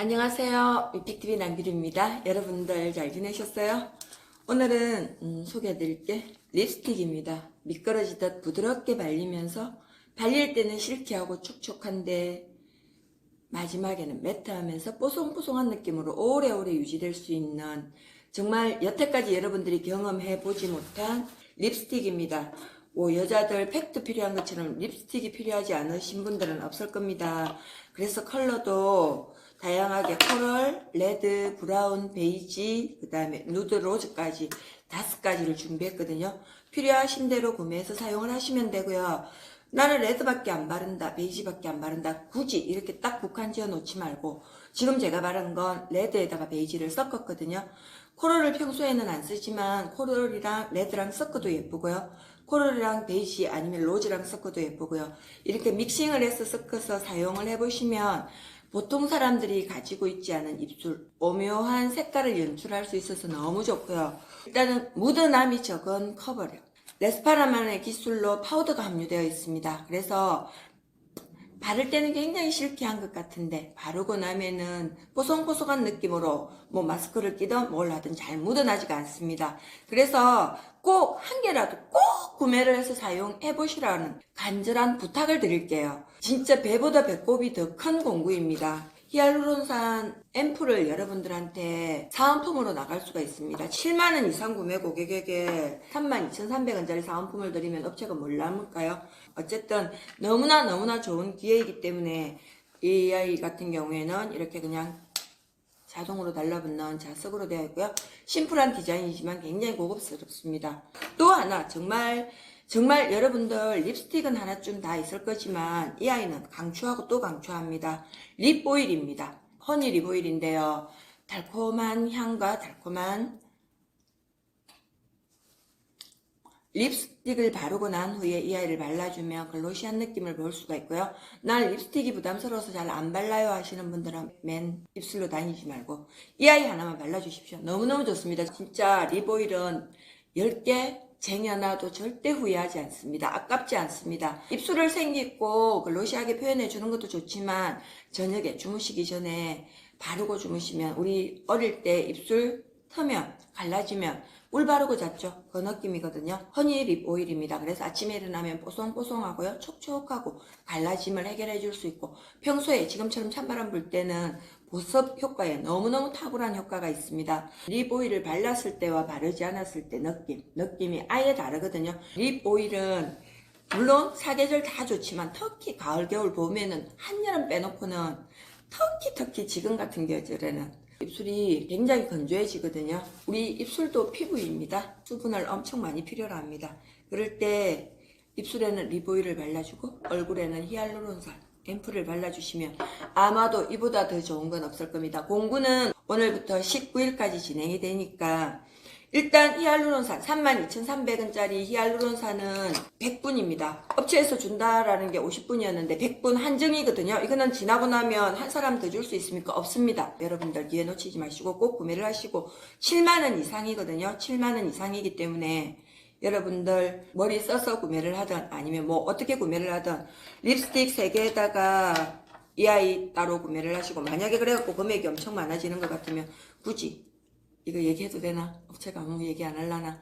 안녕하세요. 빅TV 남길입니다. 여러분들 잘 지내셨어요? 오늘은 음, 소개해드릴 게 립스틱입니다. 미끄러지듯 부드럽게 발리면서 발릴 때는 실키하고 촉촉한데 마지막에는 매트하면서 뽀송뽀송한 느낌으로 오래오래 유지될 수 있는 정말 여태까지 여러분들이 경험해 보지 못한 립스틱입니다. 뭐 여자들 팩트 필요한 것처럼 립스틱이 필요하지 않으신 분들은 없을 겁니다. 그래서 컬러도 다양하게 코럴, 레드, 브라운, 베이지, 그 다음에 누드 로즈까지 다섯 가지를 준비했거든요. 필요하신 대로 구매해서 사용을 하시면 되고요. 나는 레드밖에 안 바른다, 베이지밖에 안 바른다. 굳이 이렇게 딱 국한 지어 놓지 말고 지금 제가 바른 건 레드에다가 베이지를 섞었거든요. 코럴을 평소에는 안 쓰지만 코럴이랑 레드랑 섞어도 예쁘고요. 코럴이랑 베이지 아니면 로즈랑 섞어도 예쁘고요. 이렇게 믹싱을 해서 섞어서 사용을 해보시면 보통 사람들이 가지고 있지 않은 입술, 오묘한 색깔을 연출할 수 있어서 너무 좋고요. 일단은 묻어남이 적은 커버력. 레스파라만의 기술로 파우더가 함유되어 있습니다. 그래서 바를 때는 굉장히 실키한 것 같은데 바르고 나면은 뽀송뽀송한 느낌으로 뭐 마스크를 끼든 뭘 하든 잘 묻어나지가 않습니다. 그래서 꼭 한 개라도 꼭 구매를 해서 사용해 보시라는 간절한 부탁을 드릴게요. 진짜 배보다 배꼽이 더 큰 공구입니다. 히알루론산 앰플을 여러분들한테 사은품으로 나갈 수가 있습니다. 7만원 이상 구매 고객에게 32,300원짜리 사은품을 드리면 업체가 뭘 남을까요? 어쨌든 너무나 너무나 좋은 기회이기 때문에 이 아이 같은 경우에는 이렇게 그냥 자동으로 달라붙는 자석으로 되어 있고요. 심플한 디자인이지만 굉장히 고급스럽습니다. 또 하나 정말 정말 여러분들 립스틱은 하나쯤 다 있을 거지만 이 아이는 강추하고 또 강추합니다. 립 오일입니다. 허니 립 오일인데요. 달콤한 향과 달콤한 립스틱을 바르고 난 후에 이 아이를 발라주면 글로시한 느낌을 볼 수가 있고요. 난 립스틱이 부담스러워서 잘 안 발라요 하시는 분들은 맨 입술로 다니지 말고 이 아이 하나만 발라주십시오. 너무너무 좋습니다. 진짜 립 오일은 10개 쟁여놔도 절대 후회하지 않습니다. 아깝지 않습니다. 입술을 생기고 글로시하게 표현해 주는 것도 좋지만 저녁에 주무시기 전에 바르고 주무시면 우리 어릴 때 입술 터면 갈라지면 물 바르고 잤죠. 그 느낌이거든요. 허니 립 오일입니다. 그래서 아침에 일어나면 뽀송뽀송하고요. 촉촉하고 갈라짐을 해결해 줄 수 있고 평소에 지금처럼 찬바람 불 때는 보습 효과에 너무너무 탁월한 효과가 있습니다. 립 오일을 발랐을 때와 바르지 않았을 때 느낌, 느낌이 아예 다르거든요. 립 오일은 물론 사계절 다 좋지만 특히 가을, 겨울, 봄에는 한여름 빼놓고는 특히 특히 지금 같은 계절에는 입술이 굉장히 건조해지거든요. 우리 입술도 피부입니다. 수분을 엄청 많이 필요로 합니다. 그럴 때 입술에는 립오일을 발라주고 얼굴에는 히알루론산 앰플을 발라주시면 아마도 이보다 더 좋은 건 없을 겁니다. 공구는 오늘부터 19일까지 진행이 되니까 일단 히알루론산 32,300원짜리 히알루론산은 100분입니다. 업체에서 준다라는 게 50분이었는데 100분 한정이거든요. 이거는 지나고 나면 한 사람 더 줄 수 있습니까? 없습니다. 여러분들 기회 놓치지 마시고 꼭 구매를 하시고 7만원 이상이거든요. 7만원 이상이기 때문에 여러분들 머리 써서 구매를 하든 아니면 뭐 어떻게 구매를 하든 립스틱 3개에다가 이 아이 따로 구매를 하시고 만약에 그래갖고 금액이 엄청 많아지는 것 같으면 굳이 이거 얘기해도 되나? 업체가 아무 얘기 안 할라나?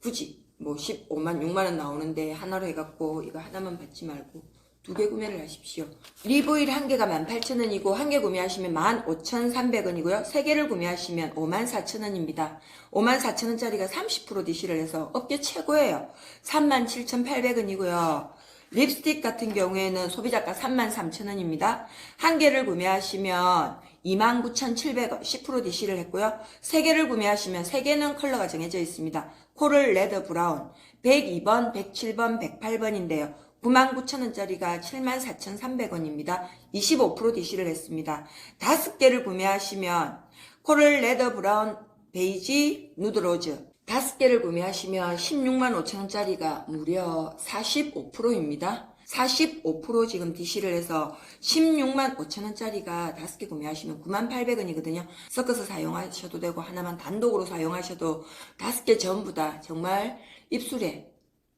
굳이 뭐 15만 6만원 나오는데 하나로 해갖고 이거 하나만 받지 말고 두 개 구매를 하십시오. 립오일 한 개가 18,000원이고 한 개 구매하시면 15,300원이고요. 세 개를 구매하시면 54,000원입니다. 54,000원짜리가 30% 디시를 해서 업계 최고예요. 37,800원이고요. 립스틱 같은 경우에는 소비자가 33,000원입니다. 한 개를 구매하시면 29,700원 10% 디시를 했고요. 세 개를 구매하시면 세 개는 컬러가 정해져 있습니다. 코를 레드 브라운 102번, 107번, 108번인데요. 99,000원짜리가 74,300원입니다. 25% 디시를 했습니다. 다섯 개를 구매하시면 코를 레드 브라운 베이지 누드 로즈 다섯 개를 구매하시면 16만 5천원짜리가 무려 45%입니다. 45% 지금 DC를 해서 16만 5천원짜리가 다섯 개 구매하시면 9만 800원이거든요. 섞어서 사용하셔도 되고 하나만 단독으로 사용하셔도 다섯 개 전부 다 정말 입술에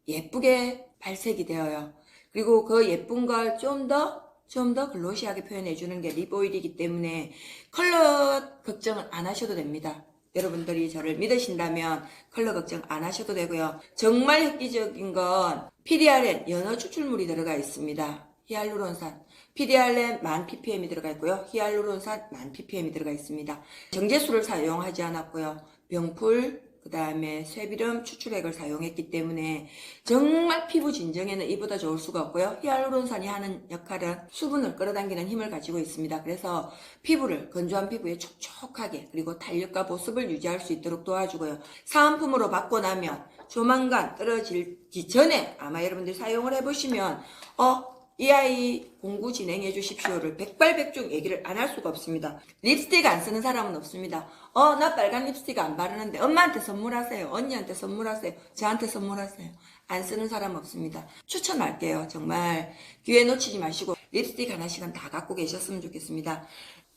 예쁘게 발색이 되어요. 그리고 그 예쁜 걸 좀 더 좀더 글로시하게 표현해주는 게 립 오일이기 때문에 컬러 걱정은 안 하셔도 됩니다. 여러분들이 저를 믿으신다면 컬러 걱정 안 하셔도 되고요. 정말 획기적인 건 PDRN 연어 추출물이 들어가 있습니다. 히알루론산. PDRN 만 ppm이 들어가 있고요. 히알루론산 만 ppm이 들어가 있습니다. 정제수를 사용하지 않았고요. 병풀, 그 다음에 쇠비름 추출액을 사용했기 때문에 정말 피부 진정에는 이보다 좋을 수가 없고요. 히알루론산이 하는 역할은 수분을 끌어당기는 힘을 가지고 있습니다. 그래서 피부를 건조한 피부에 촉촉하게 그리고 탄력과 보습을 유지할 수 있도록 도와주고요. 사은품으로 받고 나면 조만간 떨어지기 전에 아마 여러분들이 사용을 해보시면 어? 이 아이 공부 진행해 주십시오를 백발백중 얘기를 안 할 수가 없습니다. 립스틱 안 쓰는 사람은 없습니다. 어, 나 빨간 립스틱 안 바르는데 엄마한테 선물하세요. 언니한테 선물하세요. 저한테 선물하세요. 안 쓰는 사람 없습니다. 추천할게요. 정말 기회 놓치지 마시고 립스틱 하나씩은 다 갖고 계셨으면 좋겠습니다.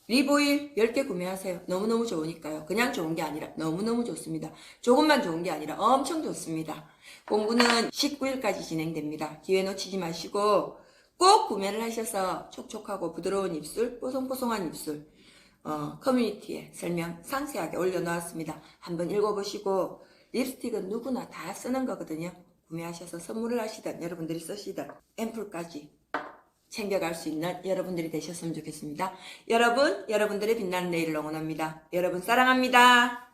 립오일 10개 구매하세요. 너무너무 좋으니까요. 그냥 좋은 게 아니라 너무너무 좋습니다. 조금만 좋은 게 아니라 엄청 좋습니다. 공부는 19일까지 진행됩니다. 기회 놓치지 마시고 꼭 구매를 하셔서 촉촉하고 부드러운 입술, 뽀송뽀송한 입술, 어, 커뮤니티에 설명 상세하게 올려놓았습니다. 한번 읽어보시고 립스틱은 누구나 다 쓰는 거거든요. 구매하셔서 선물을 하시든 여러분들이 쓰시든 앰플까지 챙겨갈 수 있는 여러분들이 되셨으면 좋겠습니다. 여러분, 여러분들의 빛나는 내일을 응원합니다. 여러분 사랑합니다.